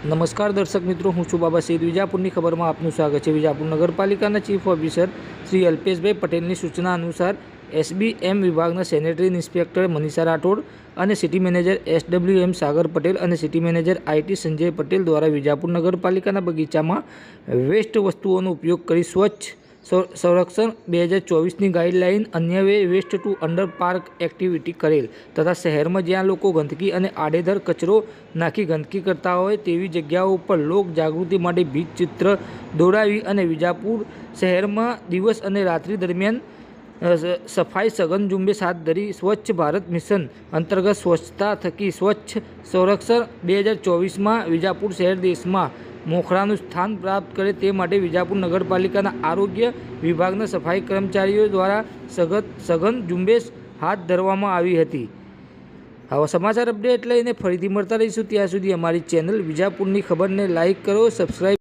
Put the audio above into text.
નમસ્કાર દર્શક મિત્રો, હું છું બાબા સૈદ. વિજાપુરની ખબરમાં આપનું સ્વાગત છે. વિજાપુર નગરપાલિકાના ચીફ ઓફિસર શ્રી અલ્પેશભાઈ પટેલની સૂચના અનુસાર એસબીએમ વિભાગના સેનેટરી ઇન્સ્પેક્ટર મનીષા રાઠોડ અને city manager SWM Sagar Patel અને city manager IT Sanjay Patel દ્વારા વિજાપુર નગરપાલિકાના બગીચામાં વેસ્ટ વસ્તુઓનો ઉપયોગ કરી સ્વચ્છ સંરક્ષણ બે હજાર ચોવીસની ગાઈડલાઇન અન્ય way waste to under park activity કરેલ તથા શહેરમાં જ્યાં લોકો ગંદકી અને આડેધર કચરો નાખી ગંદકી કરતા હોય તેવી જગ્યાઓ ઉપર લોક જાગૃતિ માટે ભીત ચિત્ર દોડાવી અને વિજાપુર શહેરમાં દિવસ અને રાત્રિ દરમિયાન સફાઈ સઘન ઝુંબેશ હાથ ધરી સ્વચ્છ ભારત મિશન અંતર્ગત સ્વચ્છતા થકી સ્વચ્છ સંરક્ષણ બે હજાર ચોવીસમાં વિજાપુર શહેર દેશમાં મોખરાનું સ્થાન પ્રાપ્ત કરે તે માટે વિજાપુર નગરપાલિકાના આરોગ્ય વિભાગના સફાઈ કર્મચારીઓ દ્વારા સઘન સઘન ઝુંબેશ હાથ ધરવામાં આવી હતી. આવા સમાચાર અપડેટ લઈને ફરીથી મળતા રહીશું. ત્યાં સુધી અમારી ચેનલ વિજાપુરની ખબરને લાઇક કરો સબસ્ક્રાઈબ